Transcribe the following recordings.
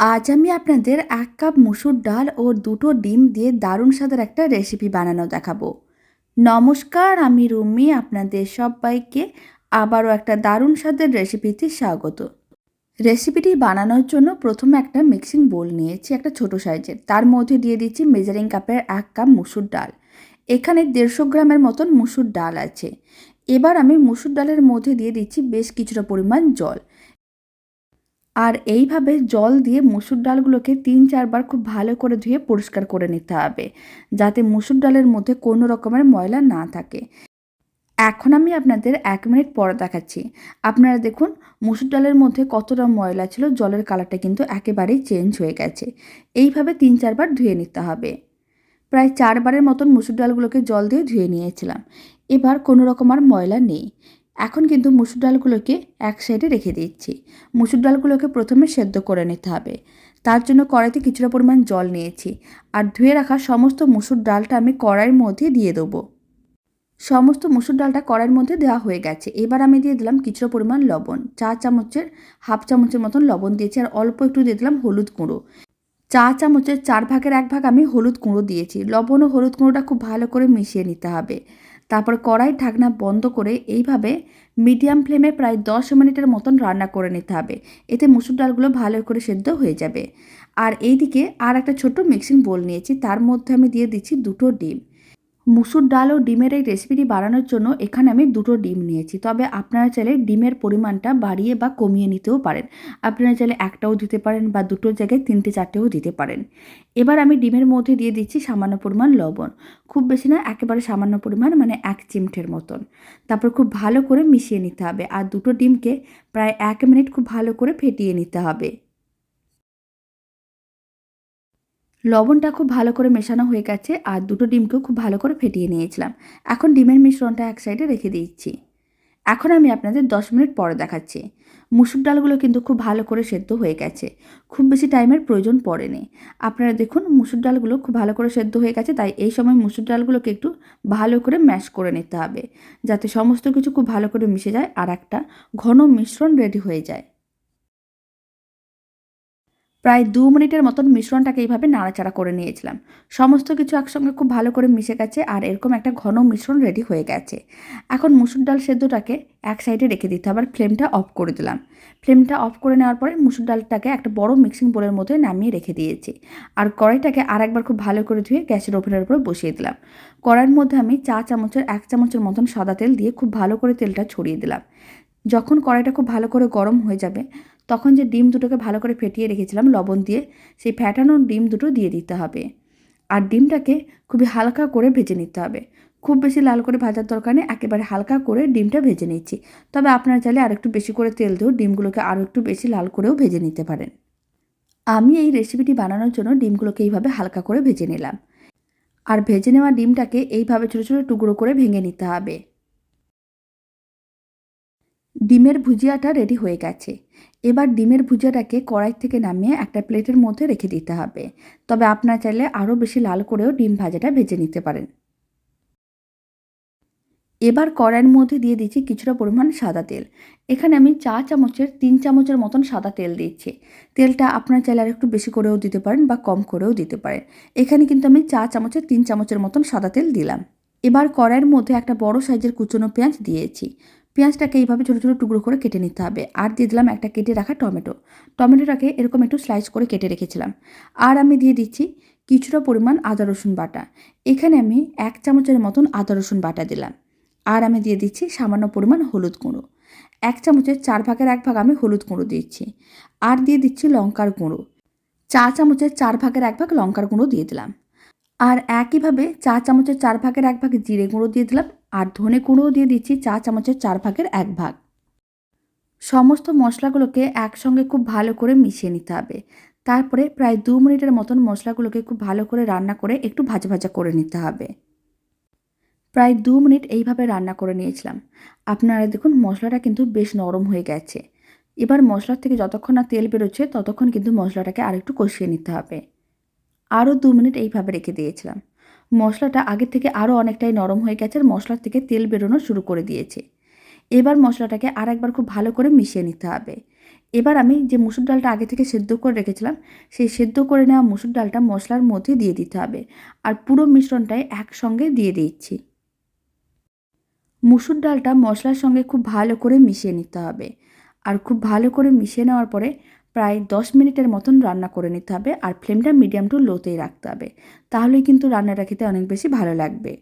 আজ আমি আপনাদের এক কাপ মুসুর ডাল ও দুটো ডিম দিয়ে দারুণ স্বাদের একটা রেসিপি বানানো দেখাবো। নমস্কার, আমি রুমি, আপনাদের সবাইকে আবারও একটা দারুণ স্বাদের রেসিপিতে স্বাগত। রেসিপিটি বানানোর জন্য প্রথমে একটা মিক্সিং বোল নিয়েছি, একটা ছোট সাইজের। তার মধ্যে দিয়ে দিচ্ছি মেজারিং কাপের এক কাপ মুসুর ডাল। এখানে দেড়শো গ্রামের মতন মুসুর ডাল আছে। এবার আমি মুসুর ডালের মধ্যে দিয়ে দিচ্ছি বেশ কিছুটা পরিমাণ জল। আর এইভাবে জল দিয়ে মুসুর ডালগুলোকে তিন চারবার খুব ভালো করে ধুয়ে পরিষ্কার করে নিতে হবে, যাতে মুসুর ডালের মধ্যে কোনো রকমের ময়লা না থাকে। এখন আমি আপনাদের এক মিনিট পরে দেখাচ্ছি। আপনারা দেখুন, মুসুর ডালের মধ্যে কতটা ময়লা ছিল, জলের কালারটা কিন্তু একেবারেই চেঞ্জ হয়ে গেছে। এইভাবে তিন চারবার ধুয়ে নিতে হবে। প্রায় চারবারের মতন মুসুর ডালগুলোকে জল দিয়ে ধুয়ে নিয়েছিলাম। এবার কোনো রকম আর ময়লা নেই। এখন কিন্তু মুসুর ডালগুলোকে এক সাইডে রেখে দিচ্ছি। মুসুর ডালগুলোকে প্রথমে সেদ্ধ করে নিতে হবে। তার জন্য কড়াইতে কিছুটা পরিমাণ জল নিয়েছি আর ধুয়ে রাখা সমস্ত মুসুর ডালটা আমি কড়াইয়ের মধ্যে দিয়ে দেবো। সমস্ত মুসুর ডালটা কড়াইয়ের মধ্যে দেওয়া হয়ে গেছে। এবার আমি দিয়ে দিলাম কিছুটা পরিমাণ লবণ। চা চামচের, হাফ চামচের মতন লবণ দিয়েছি আর অল্প একটু দিয়ে দিলাম হলুদ গুঁড়ো। চা চামচের চার ভাগের এক ভাগ আমি হলুদ গুঁড়ো দিয়েছি। লবণ ও হলুদ গুঁড়োটা খুব ভালো করে মিশিয়ে নিতে হবে। তারপর কড়াই ঢাকনা বন্ধ করে এইভাবে মিডিয়াম ফ্লেমে প্রায় দশ মিনিটের মতন রান্না করে নিতে হবে। এতে মুসুর ডালগুলো ভালো করে সেদ্ধ হয়ে যাবে। আর এইদিকে আর একটা ছোট্ট মিক্সিং বোল নিয়েছি। তার মধ্যে আমি দিয়ে দিচ্ছি দুটো ডিম। মুসুর ডাল ও ডিমের এই রেসিপিটি বাড়ানোর জন্য এখানে আমি দুটো ডিম নিয়েছি। তবে আপনারা চাইলে ডিমের পরিমাণটা বাড়িয়ে বা কমিয়ে নিতেও পারেন। আপনারা চাইলে একটাও দিতে পারেন বা দুটোর জায়গায় তিনটে চারটেও দিতে পারেন। এবার আমি ডিমের মধ্যে দিয়ে দিচ্ছি সামান্য পরিমাণ লবণ। খুব বেশি না, একেবারে সামান্য পরিমাণ মানে এক চিমটের মতন। তারপর খুব ভালো করে মিশিয়ে নিতে হবে। আর দুটো ডিমকে প্রায় এক মিনিট খুব ভালো করে ফেটিয়ে নিতে হবে। লবণটা খুব ভালো করে মেশানো হয়ে গেছে আর দুটো ডিমকেও খুব ভালো করে ফেটিয়ে নিয়েছিলাম। এখন ডিমের মিশ্রণটা এক সাইডে রেখে দিচ্ছি। এখন আমি আপনাদের দশ মিনিট পরে দেখাচ্ছি। মুসুর ডালগুলো কিন্তু খুব ভালো করে সেদ্ধ হয়ে গেছে। খুব বেশি টাইমের প্রয়োজন পড়েনি। আপনারা দেখুন, মুসুর ডালগুলো খুব ভালো করে সেদ্ধ হয়ে গেছে, তাই এই সময় মুসুর ডালগুলোকে একটু ভালো করে ম্যাশ করে নিতে হবে। যাতে সমস্ত কিছু খুব ভালো করে মিশে যায় আর একটা ঘন মিশ্রণ রেডি হয়ে যায়। প্রায় দু মিনিটের মতন মিশ্রণটাকে এইভাবে নাড়াচাড়া করে নিয়েছিলাম। সমস্ত কিছু একসঙ্গে খুব ভালো করে মিশে গেছে আর এরকম একটা ঘন মিশ্রণ রেডি হয়ে গেছে। এখন মুসুর ডাল সেদ্ধটাকে এক সাইডে রেখে দিতে আবার ফ্লেমটা অফ করে দিলাম। ফ্লেমটা অফ করে নেওয়ার পরে মুসুর ডালটাকে একটা বড় মিক্সিং বোলের মধ্যে নামিয়ে রেখে দিয়েছি। আর কড়াইটাকে আর একবার খুব ভালো করে ধুয়ে গ্যাসের ওভেনের উপরে বসিয়ে দিলাম। কড়াইয়ের মধ্যে আমি চা চামচের এক চামচের মতন সাদা তেল দিয়ে খুব ভালো করে তেলটা ছড়িয়ে দিলাম। যখন কড়াইটা খুব ভালো করে গরম হয়ে যাবে তখন যে ডিম দুটোকে ভালো করে ফেটিয়ে রেখেছিলাম, লবণ দিয়ে, সেই ফ্যাটানো ডিম দুটো দিয়ে দিতে হবে। আর ডিমটাকে খুবই হালকা করে ভেজে নিতে হবে। খুব বেশি লাল করে ভাজার দরকার নেই, একেবারে হালকা করে ডিমটা ভেজে নিচ্ছি। তবে আপনারা চাইলে আর একটু বেশি করে তেল দিয়েও ডিমগুলোকে আরও একটু বেশি লাল করেও ভেজে নিতে পারেন। আমি এই রেসিপিটি বানানোর জন্য ডিমগুলোকে এইভাবে হালকা করে ভেজে নিলাম। আর ভেজে নেওয়া ডিমটাকে এইভাবে ছোটো ছোটো টুকরো করে ভেঙে নিতে হবে। ডিমের ভুজিয়াটা রেডি হয়ে গেছে। এবার ডিমের ভুজিয়াটাকে কড়াই থেকে নামিয়ে একটা প্লেটের মধ্যে রেখে দিতে হবে। তবে আপনার চাইলে আরও বেশি লাল করেও ডিম ভাজাটা ভেজে নিতে পারেন। এবার কড়াইয়ের মধ্যে দিয়ে দিচ্ছি কিছুটা পরিমাণ সাদা তেল। এখানে আমি চা চামচের, তিন চামচের মতন সাদা তেল দিচ্ছি। তেলটা আপনার চাইলে আর একটু বেশি করেও দিতে পারেন বা কম করেও দিতে পারেন। এখানে কিন্তু আমি চা চামচের, তিন চামচের মতন সাদা তেল দিলাম। এবার কড়াইয়ের মধ্যে একটা বড় সাইজের কুচনো পেঁয়াজ দিয়েছি। পেঁয়াজটাকে এইভাবে ছোটো ছোটো টুকরো করে কেটে নিতে হবে। আর দিয়ে দিলাম একটা কেটে রাখা টমেটো। টমেটোটাকে এরকম একটু স্লাইস করে কেটে রেখেছিলাম। আর আমি দিয়ে দিচ্ছি কিছুটা পরিমাণ আদা, রসুন বাটা। এখানে আমি এক চামচের মতন আদা, রসুন বাটা দিলাম। আর আমি দিয়ে দিচ্ছি সামান্য পরিমাণ হলুদ গুঁড়ো। এক চামচের চার ভাগের এক ভাগ আমি হলুদ গুঁড়ো দিচ্ছি। আর দিয়ে দিচ্ছি লঙ্কার গুঁড়ো। চা চামচের চার ভাগের এক ভাগ লঙ্কার গুঁড়ো দিয়ে দিলাম। আর একইভাবে চা চামচের চার ভাগের এক ভাগ জিরে গুঁড়ো দিয়ে দিলাম। আর ধনে গুঁড়োও দিয়ে দিচ্ছি চা চামচের চার ভাগের এক ভাগ। সমস্ত মশলাগুলোকে একসঙ্গে খুব ভালো করে মিশিয়ে নিতে হবে। তারপরে প্রায় দু মিনিটের মতন মশলাগুলোকে খুব ভালো করে রান্না করে একটু ভাজা ভাজা করে নিতে হবে। প্রায় দু মিনিট এইভাবে রান্না করে নিয়েছিলাম। আপনারা দেখুন মশলাটা কিন্তু বেশ নরম হয়ে গেছে। এবার মশলার থেকে যতক্ষণ না তেল বেরোচ্ছে ততক্ষণ কিন্তু মশলাটাকে আরেকটু কষিয়ে নিতে হবে। আরও দু মিনিট এইভাবে রেখে দিয়েছিলাম। মশলাটা আগের থেকে আরও অনেকটাই নরম হয়ে গেছে, আর মশলার থেকে তেল বেরোনো শুরু করে দিয়েছে। এবার মশলাটাকে আর একবার খুব ভালো করে মিশিয়ে নিতে হবে। এবার আমি যে মুসুর ডালটা আগে থেকে সেদ্ধ করে রেখেছিলাম, সেই সেদ্ধ করে নেওয়া মুসুর ডালটা মশলার মধ্যে দিয়ে দিতে হবে, আর পুরো মিশ্রণটাই একসঙ্গে দিয়ে দিচ্ছি। মুসুর ডালটা মশলার সঙ্গে খুব ভালো করে মিশিয়ে নিতে হবে, আর খুব ভালো করে মিশিয়ে নেওয়ার পরে প্রায় দশ মিনিটের মতন রান্না করে নিতে হবে আর ফ্লেমটা মিডিয়াম টু লোতেই রাখতে হবে। তাহলেই কিন্তু রান্নাটা খেতে অনেক বেশি ভালো লাগবে।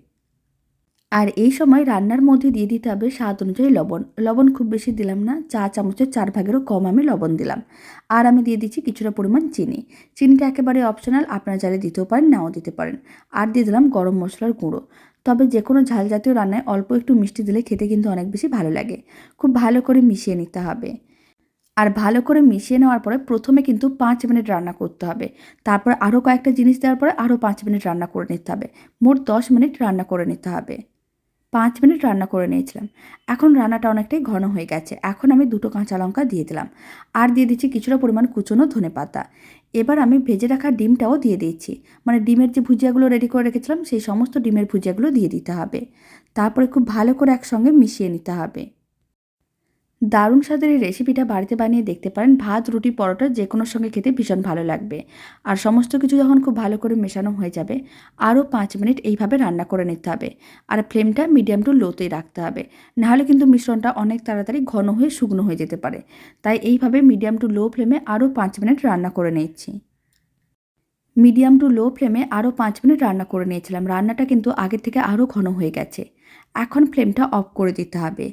আর এই সময় রান্নার মধ্যে দিয়ে দিতে হবে স্বাদ অনুযায়ী লবণ। লবণ খুব বেশি দিলাম না, চা চামচের চার ভাগেরও কম আমি লবণ দিলাম। আর আমি দিয়ে দিচ্ছি কিছুটা পরিমাণ চিনি। চিনিটা একেবারে অপশনাল, আপনারা চাইলে দিতেও পারেন, নাও দিতে পারেন। আর দিয়ে দিলাম গরম মশলার গুঁড়ো। তবে যে কোনো ঝাল জাতীয় রান্নায় অল্প একটু মিষ্টি দিলে খেতে কিন্তু অনেক বেশি ভালো লাগে। খুব ভালো করে মিশিয়ে নিতে হবে। আর ভালো করে মিশিয়ে নেওয়ার পরে প্রথমে কিন্তু পাঁচ মিনিট রান্না করতে হবে। তারপর আরও কয়েকটা জিনিস দেওয়ার পরে আরও পাঁচ মিনিট রান্না করে নিতে হবে। মোট দশ মিনিট রান্না করে নিতে হবে। পাঁচ মিনিট রান্না করে নিয়েছিলাম। এখন রান্নাটা অনেকটাই ঘন হয়ে গেছে। এখন আমি দুটো কাঁচা লঙ্কা দিয়ে দিলাম। আর দিয়ে দিচ্ছি কিছুটা পরিমাণ কুচনো ধনে পাতা। এবার আমি ভেজে রাখা ডিমটাও দিয়ে দিচ্ছি মানে ডিমের যে ভুজিয়াগুলো রেডি করে রেখেছিলাম, সেই সমস্ত ডিমের ভুজিয়াগুলো দিয়ে দিতে হবে। তারপরে খুব ভালো করে একসঙ্গে মিশিয়ে নিতে হবে। দারুণ স্বাদের এই রেসিপিটা বাড়িতে বানিয়ে দেখতে পারেন। ভাত, রুটি, পরোটা যে কোনো সঙ্গে খেতে ভীষণ ভালো লাগবে। আর সমস্ত কিছু যখন খুব ভালো করে মেশানো হয়ে যাবে, আরও পাঁচ মিনিট এইভাবে রান্না করে নিতে হবে। আর ফ্লেমটা মিডিয়াম টু লোতেই রাখতে হবে। নাহলে কিন্তু মিশ্রণটা অনেক তাড়াতাড়ি ঘন হয়ে শুকনো হয়ে যেতে পারে। তাই এইভাবে মিডিয়াম টু লো ফ্লেমে আরও পাঁচ মিনিট রান্না করে নিচ্ছি মিডিয়াম টু লো ফ্লেমে আরও পাঁচ মিনিট রান্না করে নিয়েছিলাম। রান্নাটা কিন্তু আগের থেকে আরও ঘন হয়ে গেছে। এখন ফ্লেমটা অফ করে দিতে হবে।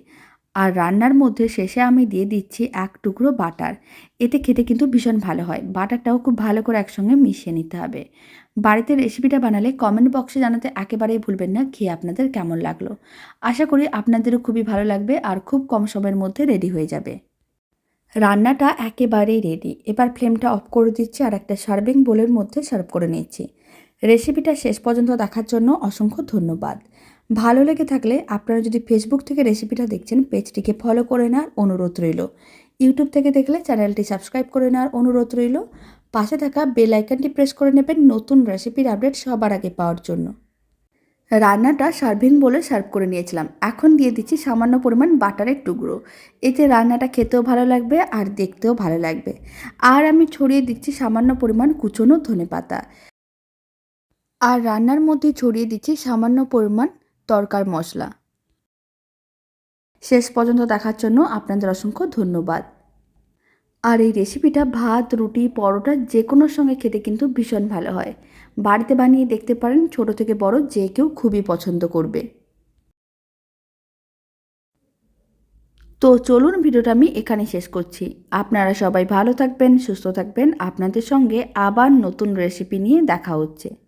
আর রান্নার মধ্যে শেষে আমি দিয়ে দিচ্ছি এক টুকরো বাটার। এতে খেতে কিন্তু ভীষণ ভালো হয়। বাটারটাও খুব ভালো করে একসঙ্গে মিশিয়ে নিতে হবে। বাড়িতে রেসিপিটা বানালে কমেন্ট বক্সে জানাতে একেবারেই ভুলবেন না, খেয়ে আপনাদের কেমন লাগল। আশা করি আপনাদেরও খুবই ভালো লাগবে আর খুব কম সময়ের মধ্যে রেডি হয়ে যাবে। রান্নাটা একেবারেই রেডি। এবার ফ্লেমটা অফ করে দিচ্ছি আর একটা সার্ভিং বোলের মধ্যে সার্ভ করে নিচ্ছি। রেসিপিটা শেষ পর্যন্ত দেখার জন্য অসংখ্য ধন্যবাদ। ভালো লেগে থাকলে আপনারা যদি ফেসবুক থেকে রেসিপিটা দেখছেন, পেজটিকে ফলো করে নেওয়ার অনুরোধ রইল। ইউটিউব থেকে দেখলে চ্যানেলটি সাবস্ক্রাইব করে নেওয়ার অনুরোধ রইল। পাশে থাকা বেল আইকনটি প্রেস করে নেবেন নতুন রেসিপির আপডেট সবার আগে পাওয়ার জন্য। রান্নাটা সার্ভিং বলে সার্ভ করে নিয়েছিলাম। এখন দিয়ে দিচ্ছি সামান্য পরিমাণ বাটারের টুকরো। এতে রান্নাটা খেতেও ভালো লাগবে আর দেখতেও ভালো লাগবে। আর আমি ছড়িয়ে দিচ্ছি সামান্য পরিমাণ কুচনো ধনে পাতা আর রান্নার মধ্যে ছড়িয়ে দিচ্ছি সামান্য পরিমাণ তরকার মশলা। শেষ পর্যন্ত দেখার জন্য আপনাদের অসংখ্য ধন্যবাদ। আর এই রেসিপিটা ভাত, রুটি, পরোটা যে কোনো সঙ্গে খেতে কিন্তু ভীষণ ভালো হয়। বাড়িতে বানিয়ে দেখতে পারেন ছোট থেকে বড় যে কেউ খুবই পছন্দ করবে। তো চলুন ভিডিওটা আমি এখানে শেষ করছি। আপনারা সবাই ভালো থাকবেন, সুস্থ থাকবেন। আপনাদের সঙ্গে আবার নতুন রেসিপি নিয়ে দেখা হচ্ছে।